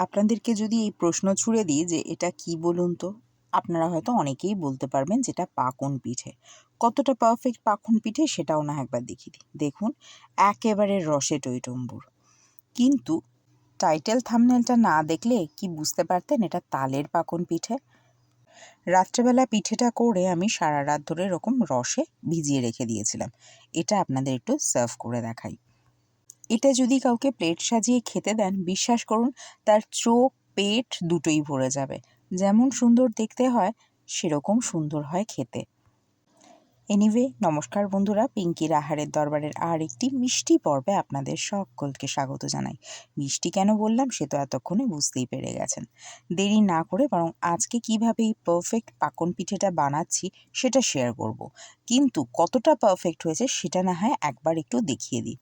আপনাদেরকে যদি এই প্রশ্ন ছুড়ে দিই যে এটা কি বলুন তো, আপনারা হয়তো অনেকেই বলতে পারবেন যেটা পাকন পিঠে। কতটা পারফেক্ট পাকন পিঠে সেটাও না একবার দেখিয়ে দিই। দেখুন, একেবারে রসে টইটম্বুর। কিন্তু টাইটেল থামনেলটা না দেখলে কি বুঝতে পারতেন এটা তালের পাকন পিঠে? রাত্রেবেলা পিঠেটা করে আমি সারা রাত ধরে এরকম রসে ভিজিয়ে রেখে দিয়েছিলাম। এটা আপনাদের একটু সার্ভ করে দেখাই। এটা যদি কাউকে প্লেট সাজিয়ে খেতে দেন, বিশ্বাস করুন, তার চোখ, পেট দুটোই ভরে যাবে। যেমন সুন্দর দেখতে হয়, সেরকম সুন্দর হয় খেতে। এনিওয়ে নমস্কার বন্ধুরা, পিঙ্কির আহারের দরবারের আর একটি মিষ্টি পর্বে আপনাদের সকলকে স্বাগত জানাই। মিষ্টি কেন বললাম, সে তো এতক্ষণে বুঝতেই পেরে গেছেন। দেরি না করে বরং আজকে কীভাবে এই পারফেক্ট পাকন পিঠেটা বানাচ্ছি, সেটা শেয়ার করব। কিন্তু কতটা পারফেক্ট হয়েছে, সেটা না হয় একবার একটু দেখিয়ে দিই।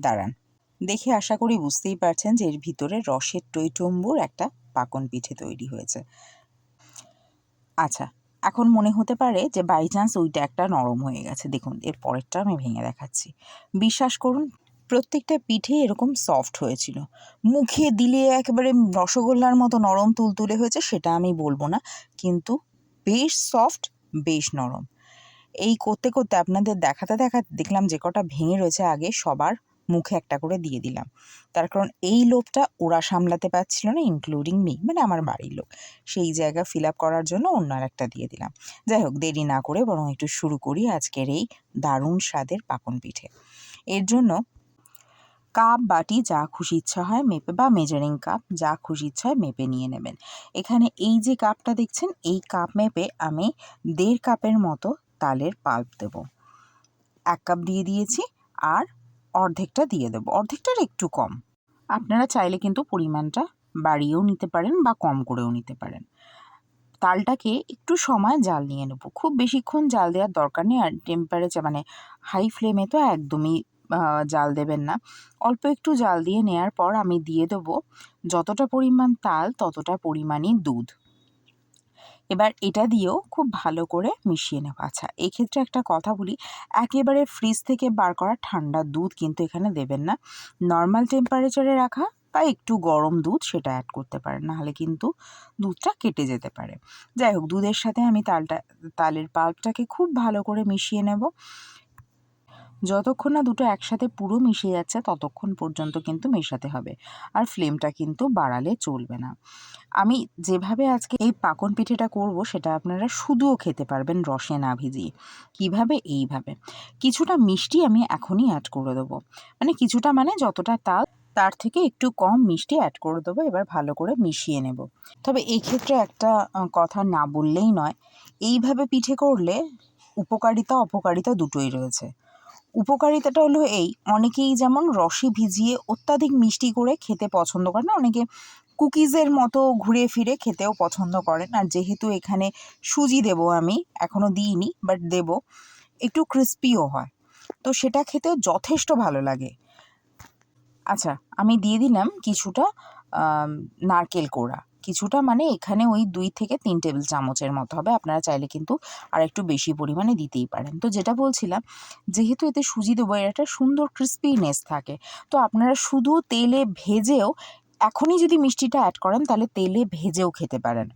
দাঁড়ান দেখে আশা করি বুঝতেই পারছেন যে এর ভিতরে রসের টইটম্বুর একটা পাকন পিঠে তৈরি হয়েছে। আচ্ছা এখন মনে হতে পারে যে বাই চান্স ওইটা একটা নরম হয়ে গেছে। দেখুন, এর পরেরটা আমি ভেঙে দেখাচ্ছি। বিশ্বাস করুন, প্রত্যেকটা পিঠে এরকম সফট হয়েছিল। মুখে দিলে একেবারে রসগোল্লার মতো নরম তুলতুলে হয়েছে, সেটা আমি বলব না। কিন্তু বেশ সফট বেশ নরম। এই করতে করতে আপনাদের দেখাতে দেখাতে দেখলাম যে কটা ভেঙে রয়েছে আগে সবার মুখে একটা করে দিয়ে দিলাম। তার কারণ এই লোভটা ওরা সামলাতে পারছিল না ইনক্লুডিং মি মানে আমার বাড়ির লোক। সেই জায়গা ফিল আপ করার জন্য অন্য একটা দিয়ে দিলাম। যাই হোক, দেরি না করে বরং একটু শুরু করি আজকের এই দারুণ স্বাদের পাকন পিঠে। এর জন্য কাপ বাটি, যা খুশি ইচ্ছা হয় মেপে বা মেজারিং কাপ যা খুশি ইচ্ছা হয় মেপে নিয়ে নেবেন। এখানে এই যে কাপটা দেখছেন, এই কাপ মেপে আমি দেড় কাপের মতো তালের পাল্প দেব। এক কাপ দিয়ে দিয়েছি, আর অর্ধেকটা দিয়ে দেবো। অর্ধেকটার একটু কম। আপনারা চাইলে কিন্তু পরিমাণটা বাড়িয়েও নিতে পারেন বা কম করেও নিতে পারেন। তালটাকে একটু সময় জাল নিয়ে নেব। খুব বেশিক্ষণ জাল দেওয়ার দরকার নেই আর টেম্পারেচার মানে হাই ফ্লেমে তো একদমই জাল দেবেন না। অল্প একটু জাল দিয়ে নেওয়ার পর আমি দিয়ে দেবো যতটা পরিমাণ তাল ততটা পরিমাণই দুধ। এবার এটা দিয়েও খুব ভালো করে মিশিয়ে নেব। আচ্ছা এক্ষেত্রে একটা কথা বলি, একেবারে ফ্রিজ থেকে বার করা ঠান্ডা দুধ কিন্তু এখানে দেবেন না। নর্মাল টেম্পারেচারে রাখা বা একটু গরম দুধ সেটা অ্যাড করতে পারেন, নাহলে কিন্তু দুধটা কেটে যেতে পারে। যাই হোক, দুধের সাথে আমি তালটা, তালের পাল্পটাকে খুব ভালো করে মিশিয়ে নেব। যতক্ষণ না দুটো একসাথে পুরো মিশে যাচ্ছে, ততক্ষণ পর্যন্ত কিন্তু মেশাতে হবে। আর ফ্লেমটা কিন্তু বাড়ালে চলবে না। আমি যেভাবে আজকে এই পাকন পিঠেটা করব, সেটা আপনারা শুধুও খেতে পারবেন রসে না ভিজিয়ে কীভাবে? এইভাবে। কিছুটা মিষ্টি আমি এখনই অ্যাড করে দেবো। মানে কিছুটা মানে যতটা তাল, তার থেকে একটু কম মিষ্টি অ্যাড করে দেবো, এবার ভালো করে মিশিয়ে নেব। তবে এই ক্ষেত্রে একটা কথা না বললেই নয়। এইভাবে পিঠে করলে উপকারিতা, অপকারিতা দুটোই রয়েছে। উপকারিতাটা হলো এই, অনেকেই যেমন রসে ভিজিয়ে অত্যাধিক মিষ্টি করে খেতে পছন্দ করে না অনেকে কুকিজের মতো ঘুরে ফিরে খেতেও পছন্দ করেন। আর যেহেতু এখানে সুজি দেব আমি এখনও দিইনি বাট দেব, একটু ক্রিস্পিও হয়। তো সেটা খেতেও যথেষ্ট ভালো লাগে। আচ্ছা আমি দিয়ে দিলাম কিছুটা নারকেল কোড়া। কিছুটা মানে এখানে ওই দুই থেকে তিন টেবিল চামচের মতো হবে। আপনারা চাইলে কিন্তু আর একটু বেশি পরিমাণে দিতেই পারেন। তো যেটা বলছিলাম, যেহেতু এতে সুজি দেবো, এর একটা সুন্দর ক্রিস্পিনেস থাকে। তো আপনারা শুধু তেলে ভেজেও, এখনই যদি মিষ্টিটা অ্যাড করেন, তাহলে তেলে ভেজেও খেতে পারেন।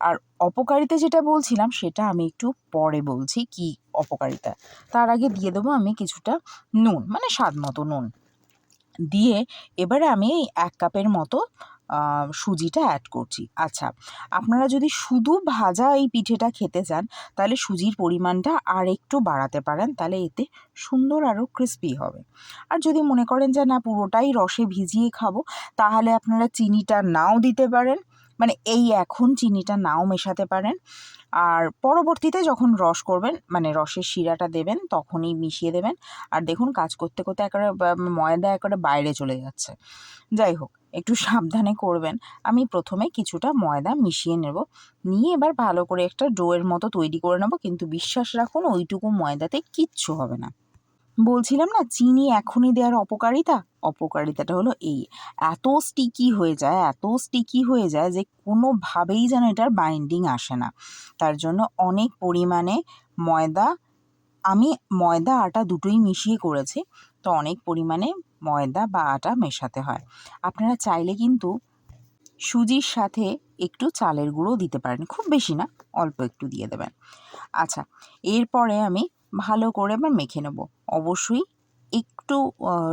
আর অপকারিতা যেটা বলছিলাম, সেটা আমি একটু পরে বলছি কি অপকারিতা। তার আগে দিয়ে দেবো আমি কিছুটা নুন মানে স্বাদ মতো নুন। দিয়ে এবারে আমি এক কাপের মতো সুজিটা অ্যাড করছি। আচ্ছা আপনারা যদি শুধু ভাজা এই পিঠেটা খেতে চান, তাহলে সুজির পরিমাণটা আর একটু বাড়াতে পারেন, তাহলে এতে সুন্দর আরও ক্রিস্পি হবে। আর যদি মনে করেন যে, না, পুরোটাই রসে ভিজিয়ে খাব তাহলে আপনারা চিনিটা নাও দিতে পারেন। মানে এই এখন চিনিটা নাও মেশাতে পারেন। আর পরবর্তীতে যখন রস করবেন মানে রসের শিরাটা দেবেন, তখনই মিশিয়ে দেবেন। আর দেখুন, কাজ করতে করতে একেবারে ময়দা একেবারে বাইরে চলে যাচ্ছে। যাই হোক একটু সাবধানে করবেন। আমি প্রথমে কিছুটা ময়দা মিশিয়ে নেব। নিয়ে এবার ভালো করে একটা ডোয়ের মতো তৈরি করে নেব। কিন্তু বিশ্বাস রাখুন, ওইটুকু ময়দাতে কিচ্ছু হবে না। বলছিলাম না, চিনি এখনই দেওয়ার অপকারিতা? অপকারিতাটা হলো এই, এত স্টিকি হয়ে যায়, এত স্টিকি হয়ে যায় যে কোনোভাবেই যেন এটার বাইন্ডিং আসে না। তার জন্য অনেক পরিমাণে ময়দা, আমি ময়দা আটা দুটোই মিশিয়ে করেছি। তো অনেক পরিমাণে ময়দা বা আটা মেশাতে হয়। আপনারা চাইলে কিন্তু সুজির সাথে একটু চালের গুঁড়ো দিতে পারেন। খুব বেশি না, অল্প একটু দিয়ে দেবেন। আচ্ছা এরপরে আমি ভালো করে এবার মেখে নেব। অবশ্যই একটু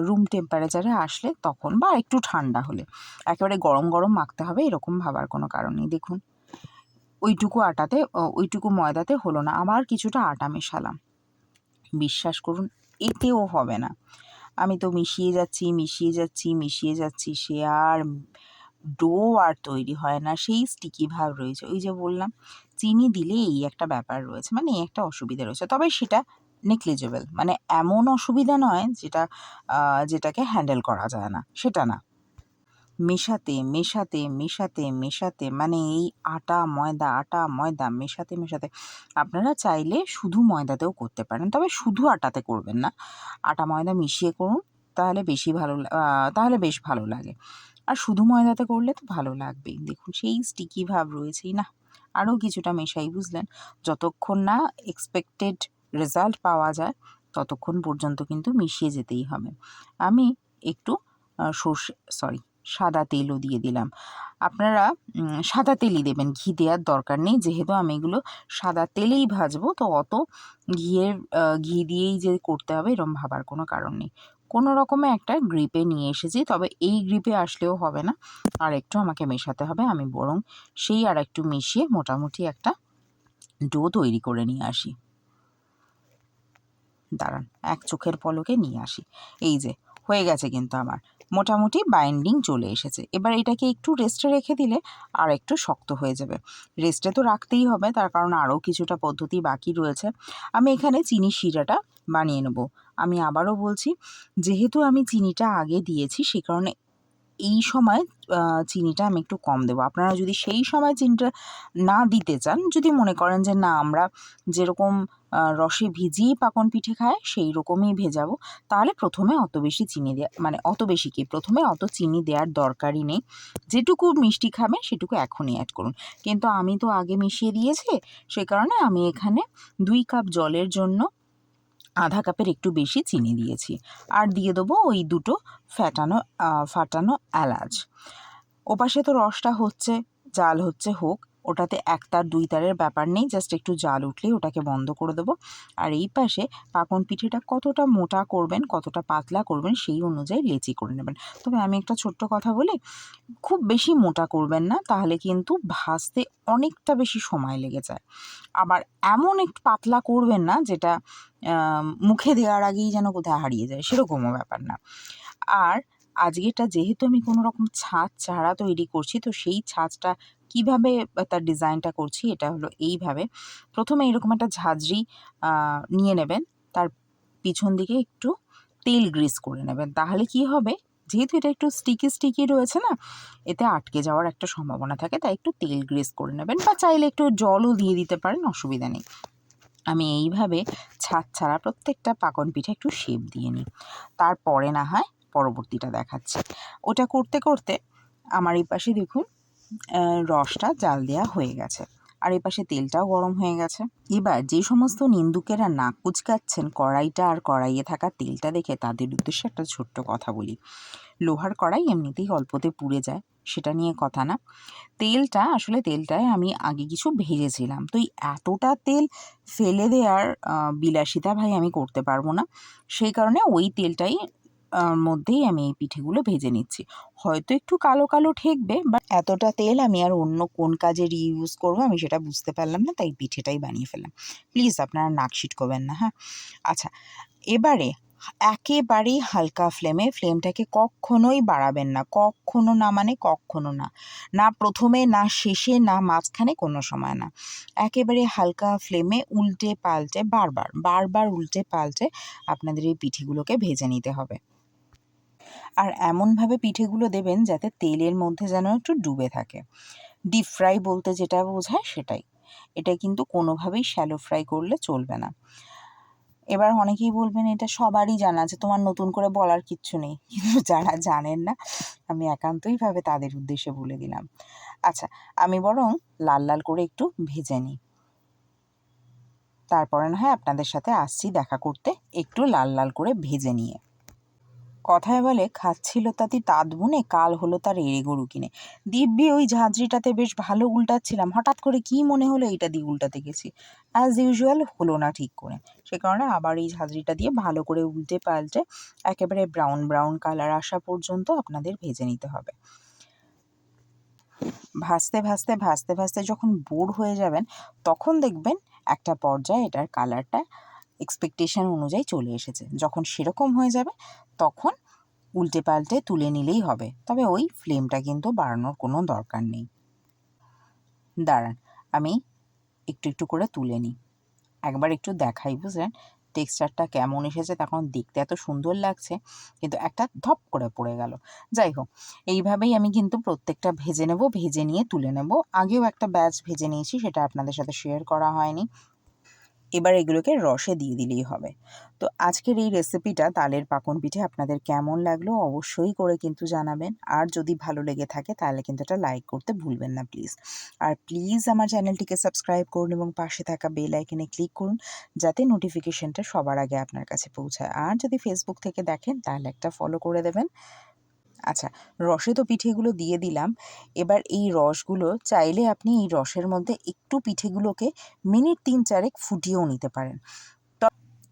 রুম টেম্পারেচারে আসলে তখন বা একটু ঠান্ডা হলে। একেবারে গরম গরম মাখতে হবে, এরকম ভাবার কোনো কারণ নেই। দেখুন, ওইটুকু আটাতে ওইটুকু ময়দাতে হলো না। আবার কিছুটা আটা মেশালাম। বিশ্বাস করুন, এতেও হবে না। আমি তো মিশিয়ে যাচ্ছি মিশিয়ে যাচ্ছি মিশিয়ে যাচ্ছি, সে আর ডো আর তৈরি হয় না, সেই স্টিকি ভাব রয়েছে। ওই যে বললাম, চিনি দিলে এই একটা ব্যাপার রয়েছে মানে এই একটা অসুবিধা রয়েছে। তবে সেটা নেগলিজেবল মানে এমন অসুবিধা নয় যেটা যেটাকে হ্যান্ডেল করা যায় না, সেটা না। মেশাতে মেশাতে মেশাতে মেশাতে মানে এই আটা, ময়দা আটা, ময়দা মেশাতে মেশাতে আপনারা চাইলে শুধু ময়দাতেও করতে পারেন। তবে শুধু আটাতে করবেন না। আটা, ময়দা মিশিয়ে করুন, তাহলে বেশি ভালো তাহলে বেশ ভালো লাগে। আর শুধু ময়দাতে করলে তো ভালো লাগবেই। দেখুন সেই স্টিকি ভাব রয়েছেই না? আরও কিছুটা মেশাই বুঝলেন। যতক্ষণ না এক্সপেক্টেড রেজাল্ট পাওয়া যায়, ততক্ষণ পর্যন্ত কিন্তু মিশিয়ে যেতেই হবে। আমি একটু সর্ষে সরি সাদা তেলও দিয়ে দিলাম। আপনারা সাদা তেলই দেবেন। ঘি দেওয়ার দরকার নেই। যেহেতু আমি এগুলো সাদা তেলেই ভাজবো, তো অত ঘিয়ের ঘি দিয়েই যে করতে হবে, এরম ভাবার কোনো কারণ নেই। কোনো রকমে একটা গ্রিপে নিয়ে এসেছি, তবে এই গ্রিপে আসলেও হবে না। আর একটু আমাকে মেশাতে হবে। আমি বরং সেই আর একটু মিশিয়ে মোটামুটি একটা ডো তৈরি করে নিয়ে আসি। দাঁড়ান, এক চোখের পলকে নিয়ে আসি। এই যে হয়ে গেছে কিন্তু আমার। মোটামুটি বাইন্ডিং চলে এসেছে। এবার এটাকে একটু রেস্টে রেখে দিলে আর একটু শক্ত হয়ে যাবে। রেস্টে তো রাখতেই হবে, তার কারণ আরও কিছুটা পদ্ধতি বাকি রয়েছে। আমি এখানে চিনি শিরাটা বানিয়ে নেব। আমি আবারও বলছি, যেহেতু আমি চিনিটা আগে দিয়েছি, সে কারণে এই সময় চিনিটা আমি একটু কম দেবো। আপনারা যদি সেই সময় চিনিটা না দিতে চান, যদি মনে করেন যে না, আমরা যেরকম রসে ভিজিয়েই পাকন পিঠে খায়, সেই রকমই ভেজাবো। তাহলে প্রথমে অত বেশি চিনি দেওয়া মানে অত বেশি কি? প্রথমে অত চিনি দেওয়ার দরকারই নেই। যেটুকু মিষ্টি খাবে সেটুকু এখনই অ্যাড করুন। কিন্তু আমি তো আগে মিশিয়ে দিয়েছি, সে কারণে আমি এখানে দুই কাপ জলের জন্য আধা কাপের একটু বেশি চিনি দিয়েছি। আর দিয়ে দেবো ওই দুটো ফ্যাটানো ফাটানো এলাচ। ওপাশে তো রসটা হচ্ছে, জাল হচ্ছে হোক ওটাতে এক তার দুই তারের ব্যাপার নেই জাস্ট একটু জাল উঠলেই ওটাকে বন্ধ করে দেবো। আর এই পাশে পাকন পিঠেটা কতটা মোটা করবেন, কতটা পাতলা করবেন, সেই অনুযায়ী লেচি করে নেবেন। তবে আমি একটা ছোট্ট কথা বলি, খুব বেশি মোটা করবেন না, তাহলে কিন্তু ভাজতে অনেকটা বেশি সময় লেগে যায়। আবার এমন একটু পাতলা করবেন না, যেটা মুখে দেওয়ার আগেই যেন কোথায় হারিয়ে যায়, সেরকমও ব্যাপার না। আর আজকেটা যেহেতু আমি কোনো রকম ছাঁচ চারা তৈরি করছি, তো সেই ছাঁচটা কীভাবে তার ডিজাইনটা করছি এটা হলো এইভাবে। প্রথমে এরকম একটা ঝাঁঝরি নিয়ে নেবেন। তার পিছন দিকে একটু তেল গ্রিস করে নেবেন। তাহলে কি হবে? যেহেতু এটা একটু স্টিকি স্টিকি রয়েছে না, এতে আটকে যাওয়ার একটা সম্ভাবনা থাকে, তাই একটু তেল গ্রিস করে নেবেন বা চাইলে একটু জলও দিয়ে দিতে পারেন, অসুবিধা নেই। আমি এইভাবে ছাদ ছাড়া প্রত্যেকটা পাকন পিঠে একটু শেপ দিয়ে নিই। তারপরে না হয় পরবর্তীটা দেখাচ্ছি। ওটা করতে করতে আমার এই পাশে দেখুন রসটা জাল দেওয়া হয়ে গেছে। আর এই পাশে তেলটাও গরম হয়ে গেছে। এবার যে সমস্ত নিন্দুকেরা নাক কুচকাচ্ছেন কড়াইটা আর কড়াইয়ে থাকা তেলটা দেখে তাদের উদ্দেশ্যে একটা ছোট্ট কথা বলি। লোহার কড়াই এমনিতেই অল্পতে পুড়ে যায়, সেটা নিয়ে কথা না। তেলটা, আসলে তেলটায় আমি আগে কিছু ভেজেছিলাম। তো এই এতটা তেল ফেলে দেওয়ার বিলাসিতা ভাই আমি করতে পারব না। সেই কারণে ওই তেলটাই মধ্যেই আমি এই পিঠেগুলো ভেজে নিচ্ছি। হয়তো একটু কালো কালো ঠেকবে বাট এতটা তেল আমি আর অন্য কোন কাজে রিইউজ করব আমি সেটা বুঝতে পারলাম না, তাই পিঠেটাই বানিয়ে ফেললাম। প্লিজ আপনারা নাকশিট করবেন না হ্যাঁ? আচ্ছা এবারে একেবারেই হালকা ফ্লেমে ফ্লেমটাকে কখনোই বাড়াবেন না, কখনো না মানে কখনো না। না প্রথমে, না শেষে, না মাঝখানে কোনো সময় না। একেবারে হালকা ফ্লেমে উল্টে পাল্টে বারবার বারবার উল্টে পাল্টে আপনাদের এই পিঠেগুলোকে ভেজে নিতে হবে। আর এমনভাবে পিঠেগুলো দেবেন যাতে তেলের মধ্যে যেন একটু ডুবে থাকে। ডিপ ফ্রাই বলতে যেটা বোঝায় সেটাই। এটা কিন্তু কোনোভাবেই শ্যালো ফ্রাই করলে চলবে না। এবার অনেকেই বলবেন, এটা সবারই জানা আছে, তোমার নতুন করে বলার কিচ্ছু নেই। কিন্তু যারা জানেন না, আমি একান্তইভাবে তাদের উদ্দেশ্যে বলে দিলাম। আচ্ছা আমি বরং লাল লাল করে একটু ভেজে নিই। তারপরে না হয় আপনাদের সাথে আসছি দেখা করতে, একটু লাল লাল করে ভেজে নিয়ে। কথায় বলে, খাচ্ছিল তাতি তাঁত বুনে, কাল হলো তার এড়ে গরু কিনে। দিব্যি ওই ঝাঁঝরিটাতে বেশ ভালো উল্টাচ্ছিলাম। হঠাৎ করে কি মনে হলো, এইটা দিয়ে উল্টাতে গেছি। অ্যাজ ইউজুয়াল হলো না ঠিক করে। সে কারণে আবার এই ঝাঁঝরিটা দিয়ে ভালো করে উল্টে পাল্টে একেবারে ব্রাউন ব্রাউন কালার আসা পর্যন্ত আপনাদের ভেজে নিতে হবে। ভাজতে ভাজতে ভাজতে ভাজতে যখন বোর হয়ে যাবেন, তখন দেখবেন একটা পর্যায়ে এটার কালারটা এক্সপেকটেশন অনুযায়ী চলে এসেছে। যখন সেরকম হয়ে যাবে, তখন উল্টে পাল্টে তুলে নিলেই হবে। তবে ওই ফ্লেমটা কিন্তু বাড়ানোর কোনো দরকার নেই। দাঁড়ান, আমি একটু একটু করে তুলে নিই। একবার একটু দেখাই, বুঝলেন? টেক্সচারটা কেমন এসেছে তখন দেখতে এত সুন্দর লাগছে, কিন্তু একটা ধপ করে পড়ে গেল। যাই হোক, এইভাবেই আমি কিন্তু প্রত্যেকটা ভেজে নেব, ভেজে নিয়ে তুলে নেব। আগেও একটা ব্যাচ ভেজে নিয়েছি, সেটা আপনাদের সাথে শেয়ার করা হয়নি। এবার এগুলোকে রসে দিয়ে দিলেই হবে। তো আজকের এই রেসিপিটা তালের পাকন পিঠে আপনাদের কেমন লাগল অবশ্যই করে কিন্তু জানাবেন। আর যদি ভালো লেগে থাকে তাহলে কিন্তু এটা লাইক করতে ভুলবেন না প্লিজ আর প্লিজ আমার চ্যানেলটিকে সাবস্ক্রাইব করুন এবং পাশে থাকা বেল আইকনে ক্লিক করুন যাতে নোটিফিকেশনটা সবার আগে আপনার কাছে পৌঁছায়। আর যদি ফেসবুক থেকে দেখেন তাহলে একটা ফলো করে দেবেন। আচ্ছা রসে তো পিঠেগুলো দিয়ে দিলাম। এবার এই রসগুলো চাইলে আপনি এই রসের মধ্যে একটু পিঠেগুলোকে মিনিট তিন চারেক ফুটিয়েও নিতে পারেন।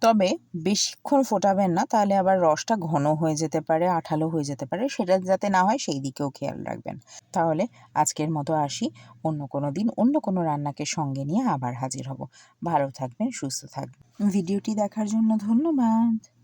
তবে বেশিক্ষণ ফোটাবেন না, তাহলে আবার রসটা ঘন হয়ে যেতে পারে, আঠালো হয়ে যেতে পারে, সেটা যাতে না হয় সেই দিকেও খেয়াল রাখবেন। তাহলে আজকের মতো আসি, অন্য কোনো দিন অন্য কোনো রান্নাকে সঙ্গে নিয়ে আবার হাজির হব। ভালো থাকবেন, সুস্থ থাকবেন। ভিডিওটি দেখার জন্য ধন্যবাদ।